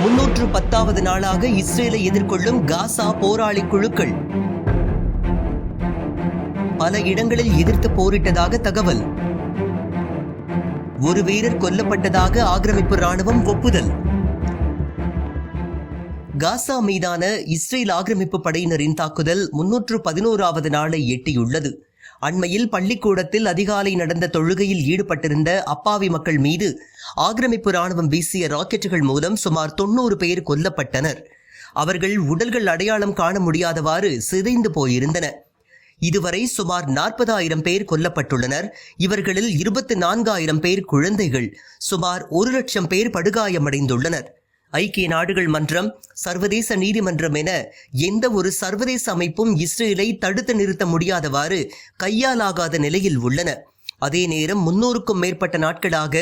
முன்னூற்று பத்தாவது நாளாக இஸ்ரேலை எதிர்கொள்ளும் காசா போராளி குழுக்கள். பல இடங்களில் எதிர்த்து போரிட்டதாக தகவல். ஒரு வீரர் கொல்லப்பட்டதாக ஆக்கிரமிப்பு ராணுவம் ஒப்புதல். காசா மீதான இஸ்ரேல் ஆக்கிரமிப்பு படையினரின் தாக்குதல் முன்னூற்று பதினோராவது நாளை எட்டியுள்ளது. அண்மையில் பள்ளிக்கூடத்தில் அதிகாலை நடந்த தொழுகையில் ஈடுபட்டிருந்த அப்பாவி மக்கள் மீது ஆக்கிரமிப்பு ராணுவம் வீசிய ராக்கெட்டுகள் மூலம் சுமார் தொண்ணூறு பேர் கொல்லப்பட்டனர். அவர்கள் உடல்கள் அடையாளம் காண முடியாதவாறு சிதைந்து போயிருந்தன. இதுவரை சுமார் நாற்பதாயிரம் பேர் கொல்லப்பட்டுள்ளனர். இவர்களில் இருபத்தி நான்காயிரம் பேர் குழந்தைகள். சுமார் ஒரு லட்சம் பேர் படுகாயமடைந்துள்ளனர். ஐக்கிய நாடுகள் மன்றம் சர்வதேச நீதிமன்றம் என எந்த ஒரு சர்வதேச அமைப்பும் இஸ்ரேலை தடுத்து நிறுத்த முடியாதவாறு கையாலாகாத நிலையில் உள்ளன. அதே நேரம் முன்னூறுக்கும் மேற்பட்ட நாட்களாக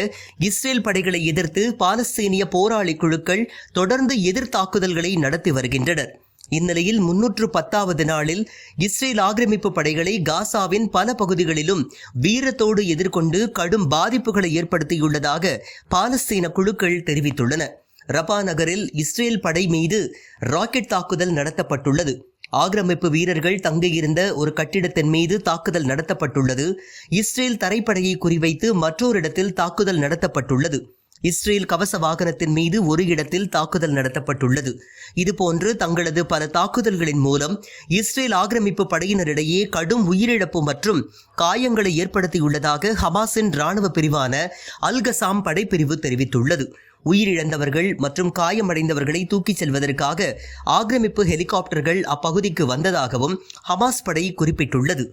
இஸ்ரேல் படைகளை எதிர்த்து பாலஸ்தீனிய போராளி குழுக்கள் தொடர்ந்து எதிர் தாக்குதல்களை நடத்தி வருகின்றனர். இந்நிலையில் முன்னூற்று பத்தாவது நாளில் இஸ்ரேல் ஆக்கிரமிப்பு படைகளை காசாவின் பல பகுதிகளிலும் வீரத்தோடு எதிர்கொண்டு கடும் பாதிப்புகளை ஏற்படுத்தியுள்ளதாக பாலஸ்தீன குழுக்கள் தெரிவித்துள்ளன. ரபா நகரில் இஸ்ரேல் படை மீது ராக்கெட் தாக்குதல் நடத்தப்பட்டுள்ளது. ஆக்கிரமிப்பு வீரர்கள் தங்கியிருந்த ஒரு கட்டிடத்தின் மீது தாக்குதல் நடத்தப்பட்டுள்ளது. இஸ்ரேல் தரைப்படையை குறிவைத்து மற்றொரு இடத்தில் தாக்குதல் நடத்தப்பட்டுள்ளது. இஸ்ரேல் கவச வாகனத்தின் மீது ஒரு இடத்தில் தாக்குதல் நடத்தப்பட்டுள்ளது. இதுபோன்று தங்களது பல தாக்குதல்களின் மூலம் இஸ்ரேல் ஆக்கிரமிப்பு படையினரிடையே கடும் உயிரிழப்பு மற்றும் காயங்களை ஏற்படுத்தியுள்ளதாக ஹமாஸின் ராணுவ பிரிவான அல்கசாம் படைப்பிரிவு தெரிவித்துள்ளது. உயிரிழந்தவர்கள் மற்றும் காயமடைந்தவர்களை தூக்கிச் செல்வதற்காக ஆக்கிரமிப்பு ஹெலிகாப்டர்கள் அப்பகுதிக்கு வந்ததாகவும் ஹமாஸ் படை குறிப்பிட்டுள்ளது.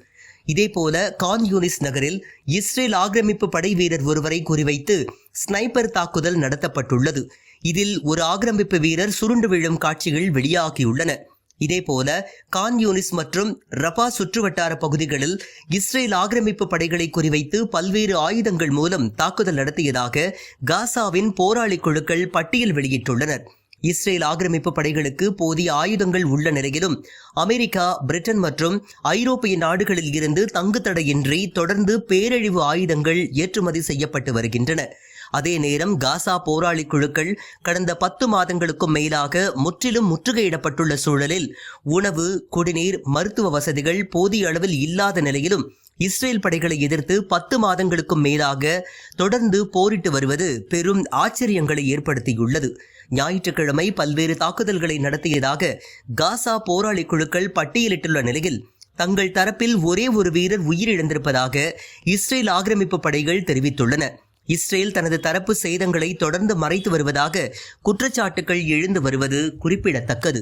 இதேபோல கான் யூனிஸ் நகரில் இஸ்ரேல் ஆக்கிரமிப்பு படை வீரர் ஒருவரை குறிவைத்து ஸ்னைப்பர் தாக்குதல் நடத்தப்பட்டுள்ளது. இதில் ஒரு ஆக்கிரமிப்பு வீரர் சுருண்டு விழும் காட்சிகள் வெளியாகியுள்ளன. இதேபோல கான் யூனிஸ் மற்றும் ரபா சுற்றுவட்டார பகுதிகளில் இஸ்ரேல் ஆக்கிரமிப்பு படைகளை குறிவைத்து பல்வேறு ஆயுதங்கள் மூலம் தாக்குதல் நடத்தியதாக காசாவின் போராளி குழுக்கள் பட்டியல் வெளியிட்டுள்ளனர். இஸ்ரேல் ஆக்கிரமிப்பு படைகளுக்கு போதிய ஆயுதங்கள் உள்ள நிலையிலும் அமெரிக்கா பிரிட்டன் மற்றும் ஐரோப்பிய நாடுகளில் இருந்து தங்குத்தடையின்றி தொடர்ந்து பேரழிவு ஆயுதங்கள் ஏற்றுமதி செய்யப்பட்டு வருகின்றன. அதே நேரம் காசா போராளி குழுக்கள் கடந்த பத்து மாதங்களுக்கும் மேலாக முற்றிலும் முற்றுகையிடப்பட்டுள்ள சூழலில் உணவு குடிநீர் மருத்துவ வசதிகள் போதிய அளவில் இல்லாத நிலையிலும் இஸ்ரேல் படைகளை எதிர்த்து பத்து மாதங்களுக்கும் மேலாக தொடர்ந்து போரிட்டு வருவது பெரும் ஆச்சரியங்களை ஏற்படுத்தியுள்ளது. ஞாயிற்றுக்கிழமை பல்வேறு தாக்குதல்களை நடத்தியதாக காசா போராளி குழுக்கள் பட்டியலிட்டுள்ள நிலையில் தங்கள் தரப்பில் ஒரே ஒரு வீரர் உயிரிழந்திருப்பதாக இஸ்ரேல் ஆக்கிரமிப்பு படைகள் தெரிவித்துள்ளன. இஸ்ரேல் தனது தரப்பு சேதங்களை தொடர்ந்து மறைத்து வருவதாக குற்றச்சாட்டுகள் எழுந்து வருவது குறிப்பிடத்தக்கது.